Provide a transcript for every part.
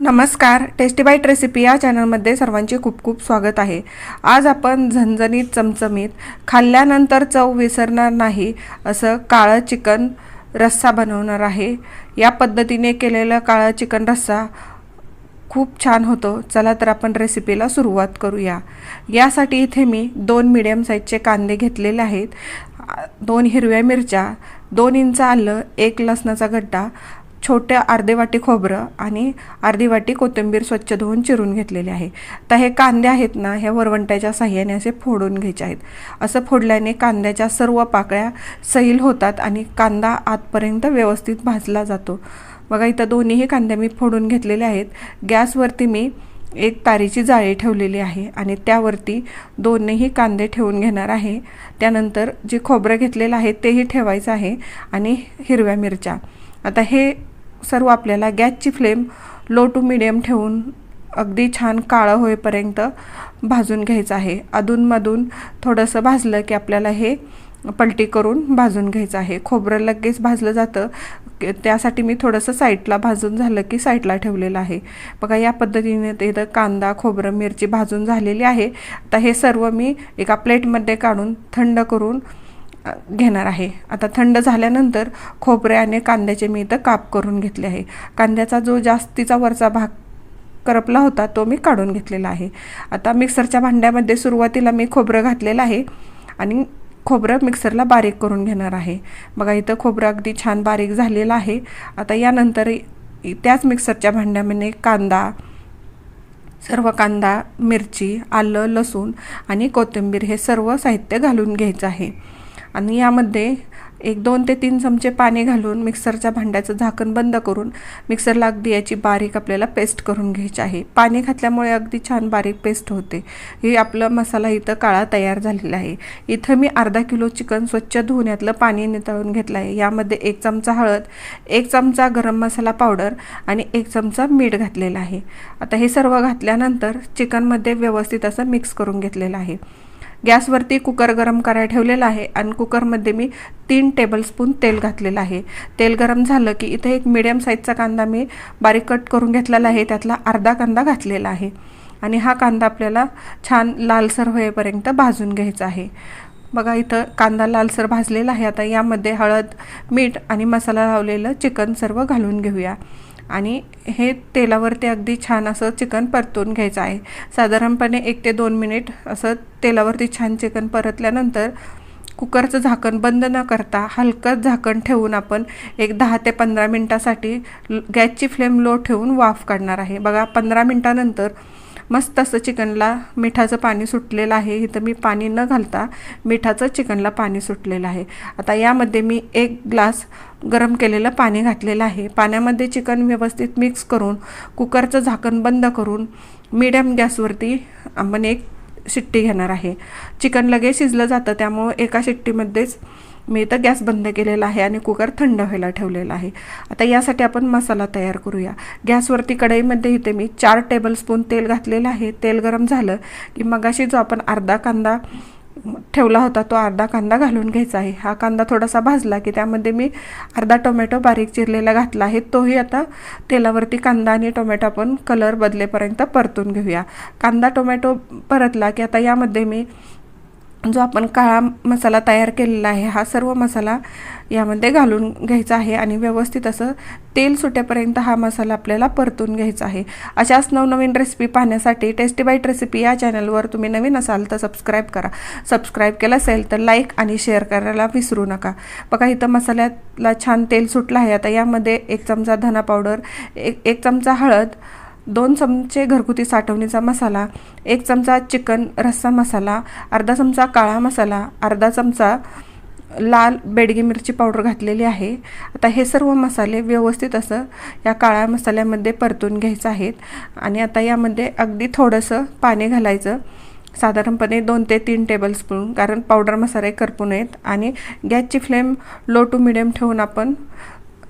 नमस्कार tasty bite recipe या चॅनलमध्ये सर्वांचे खूप खूप स्वागत आहे. आज आपण झणझणीत चमचमीत खाल्ल्यानंतर चव विसरणार नाही असं काळं चिकन रस्सा बनवणार आहे. या पद्धतीने केलेलं काळं चिकन रस्सा खूप छान होतो. चला तर आपण रेसिपीला सुरुवात करूया. यासाठी इथे मी दोन मिडियम साईजचे कांदे घेतलेले आहेत. दोन हिरव्या मिरच्या दोन इंच आलं एक लसणाचा गड्डा छोट्या अर्धे वाटी खोबरं आणि अर्धी वाटी कोथिंबीर स्वच्छ धुवून चिरून घेतलेली आहे. तर हे कांदे आहेत ना हे वरवंट्याच्या साह्याने असे फोडून घ्यायचे आहेत. असं फोडल्याने कांद्याच्या सर्व पाकळ्या सैल होतात आणि कांदा आतपर्यंत व्यवस्थित भाजला जातो. बघा इथं दोन्हीही कांदे मी फोडून घेतलेले आहेत. गॅसवरती मी एक तारीची जाळी ठेवलेली आहे आणि त्यावरती दोनही कांदे ठेवून घेणार आहे. त्यानंतर जे खोबरं घेतलेलं आहे तेही ठेवायचं आहे आणि हिरव्या मिरच्या. आता हे सर्व आपल्याला गॅसची फ्लेम लो टू मिडियम ठेवून अगदी छान काळं होईपर्यंत भाजून घ्यायचं आहे. अधूनमधून थोडंसं भाजलं की आपल्याला हे पलटी करून भाजून घ्यायचं आहे. खोबरं लगेच भाजलं जातं. त्यासाठी मी थोडंसं साईडला भाजून झालं की साईडला ठेवलेलं आहे. बघा या पद्धतीने ते इथं कांदा खोबरं मिरची भाजून झालेली आहे. आता हे सर्व मी एका प्लेटमध्ये काढून थंड करून घेणार आहे. आता थंड झाल्यानंतर खोबरे आणि कांद्याचे मी इथं काप करून घेतले आहे. कांद्याचा जो जास्तीचा वरचा भाग करपला होता तो मी काढून घेतलेला आहे. आता मिक्सरच्या भांड्यामध्ये सुरुवातीला मी खोबरं घातलेलं आहे आणि खोबरं मिक्सरला बारीक करून घेणार आहे. बघा इथं खोबरं अगदी छान बारीक झालेलं आहे. आता यानंतर त्याच मिक्सरच्या भांड्यामध्ये कांदा सर्व कांदा मिरची आलं लसूण आणि कोथिंबीर हे सर्व साहित्य घालून घ्यायचं आहे. आणि यामध्ये एक दोन ते तीन चमचे पाणी घालून मिक्सरच्या भांड्याचं झाकण बंद करून मिक्सरला अगदी याची बारीक आपल्याला पेस्ट करून घ्यायची आहे. पाणी घातल्यामुळे अगदी छान बारीक पेस्ट होते. हे आपलं मसाला इथं काळा तयार झालेला आहे. इथं मी अर्धा किलो चिकन स्वच्छ धुवून यातलं पाणी नितळून घेतलं आहे. यामध्ये एक चमचा हळद एक चमचा गरम मसाला पावडर आणि एक चमचा मीठ घातलेलं आहे. आता हे सर्व घातल्यानंतर चिकनमध्ये व्यवस्थित असं मिक्स करून घेतलेलं आहे. गॅसवरती कुकर गरम करायला ठेवलेला आहे आणि कुकरमध्ये मी तीन टेबलस्पून तेल घातलेलं आहे. तेल गरम झालं की इथे एक मिडियम साईजचा कांदा मी बारीक कट करून घेतलेला आहे. त्यातला अर्धा कांदा घातलेला आहे. आणि हा कांदा आपल्याला छान लालसर होईपर्यंत भाजून घ्यायचा आहे. बघा इथं कांदा लालसर भाजलेला आहे. आता यामध्ये हळद मीठ आणि मसाला लावलेलं चिकन सर्व घालून घेऊया. आणि हे तेलावरती अगदी छान असं चिकन परतून घ्यायचं आहे. साधारणपणे एक ते दोन मिनिट असं तेलावरती छान चिकन परतल्यानंतर कुकरचं झाकण बंद न करता हलकं झाकण ठेवून आपण एक दहा ते पंधरा मिनटासाठी गॅसची फ्लेम लो ठेवून वाफ काढणार आहे. बघा पंधरा मिनटानंतर मस्त असं चिकनला मिठाचं पाणी सुटलेलं आहे. इथं मी पाणी न घालता मिठाचं चिकनला पाणी सुटलेलं आहे. आता यामध्ये मी एक ग्लास गरम केलेलं पाणी घातलेलं आहे. पाण्यामध्ये चिकन व्यवस्थित मिक्स करून कुकरचं झाकण बंद करून मिडियम गॅसवरती आपण एक शिट्टी घेणार आहे. चिकन लगेच शिजलं जातं त्यामुळं एका शिट्टीमध्येच मी तर गॅस बंद केलेला आहे आणि कुकर थंड व्हायला ठेवलेला आहे. आता यासाठी आपण मसाला तयार करूया. गॅसवरती कढईमध्ये इथे मी चार टेबलस्पून तेल घातलेलं आहे. तेल गरम झालं की मगाशी जो आपण अर्धा कांदा ठेवला होता तो अर्धा कांदा घालून घ्यायचा आहे. हा कांदा थोडासा भाजला की त्यामध्ये मी अर्धा टोमॅटो बारीक चिरलेला घातला आहे. तोही आता तेलावरती कांदा आणि टोमॅटो आपण कलर बदलेपर्यंत परतून घेऊया. कांदा टोमॅटो परतला की आता यामध्ये मी जो आपण काळा मसाला तयार केलेला आहे हा सर्व मसाला यामध्ये घालून घ्यायचा आहे आणि व्यवस्थित असं तेल सुटेपर्यंत हा मसाला आपल्याला परतून घ्यायचा आहे. अशाच नवनवीन रेसिपी पाहण्यासाठी टेस्टी बाईट रेसिपी या चॅनलवर तुम्ही नवीन असाल तर सबस्क्राईब करा. सबस्क्राईब केलं असेल तर लाईक आणि शेअर करायला विसरू नका. बघा इथं मसाल्याला छान तेल सुटलं आहे. आता यामध्ये एक चमचा धना पावडर एक एक चमचा हळद दोन चमचे घरगुती साठवणीचा मसाला एक चमचा चिकन रस्सा मसाला अर्धा चमचा काळा मसाला अर्धा चमचा लाल बेडगी मिरची पावडर घातलेली आहे. आता हे सर्व मसाले व्यवस्थित असं या काळ्या मसाल्यामध्ये परतून घ्यायचं आहेत आणि आता यामध्ये अगदी थोडंसं पाणी घालायचं. साधारणपणे दोन ते तीन टेबलस्पून कारण पावडर मसाले करपू नयेत. आणि गॅसची फ्लेम लो टू मिडियम ठेवून आपण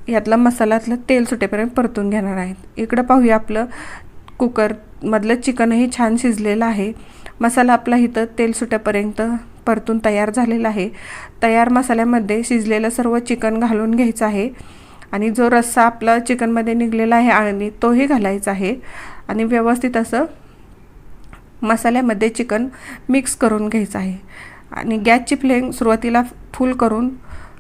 यातला मसाल्यातलं तेल सुटेपर्यंत परतून घेणार आहेत. इकडं पाहूया आपलं कुकरमधलं चिकनही छान शिजलेलं आहे. मसाला आपला इथं तेल सुटेपर्यंत परतून तयार झालेला आहे. तयार मसाल्यामध्ये शिजलेलं सर्व चिकन घालून घ्यायचं आहे. आणि जो रस्सा आपला चिकनमध्ये निघलेला आहे आळणी तोही घालायचा आहे. आणि व्यवस्थित असं मसाल्यामध्ये चिकन मिक्स करून घ्यायचं आहे. आणि गॅसची फ्लेम सुरुवातीला फुल करून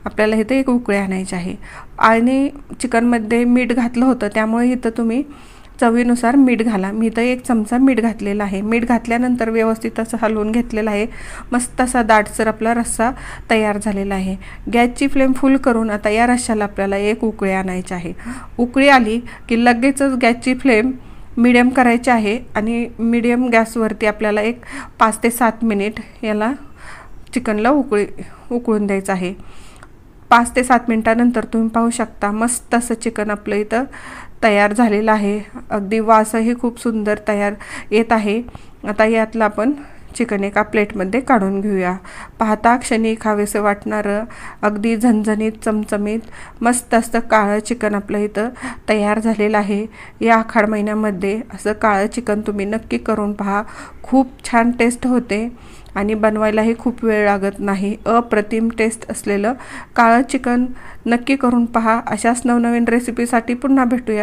आपल्याला इथे एक उकळी आणायची आहे. आणि चिकनमध्ये मीठ घातलं होतं त्यामुळे इथं तुम्ही चवीनुसार मीठ घाला. मी इथं एक चमचा मीठ घातलेला आहे. मीठ घातल्यानंतर व्यवस्थित असं हलवून घेतलेलं आहे. मस्त असा दाटसर आपला रस्सा तयार झालेला आहे. गॅसची फ्लेम फुल करून आता या रश्श्याला आपल्याला एक उकळी आणायची आहे. उकळी आली की लगेचच गॅसची फ्लेम मिडियम करायची आहे आणि मिडियम गॅसवरती आपल्याला एक पाच ते सात मिनिट याला चिकनला उकळी उकळून द्यायचं आहे. पाच ते सात मिनटानंतर तुम्ही पाहू शकता. मस्त असं चिकन आपलं इथं तयार झालेलं आहे. अगदी वासही खूप सुंदर तयार येत आहे. आता यातलं आपण चिकन एका प्लेटमध्ये काढून घेऊया. पाहता क्षणी खावेसं वाटणारं अगदी झणझणीत चमचमीत मस्त असं काळं चिकन आपलं इथं तयार झालेलं आहे. या आखाड महिन्यामध्ये असं काळं चिकन तुम्ही नक्की करून पहा. खूप छान टेस्ट होते आणि बनवायलाही खूप वेळ लागत नाही. अप्रतिम टेस्ट असलेलं काळं चिकन नक्की करून पहा. अशाच नवनवीन रेसिपीसाठी पुन्हा भेटूया.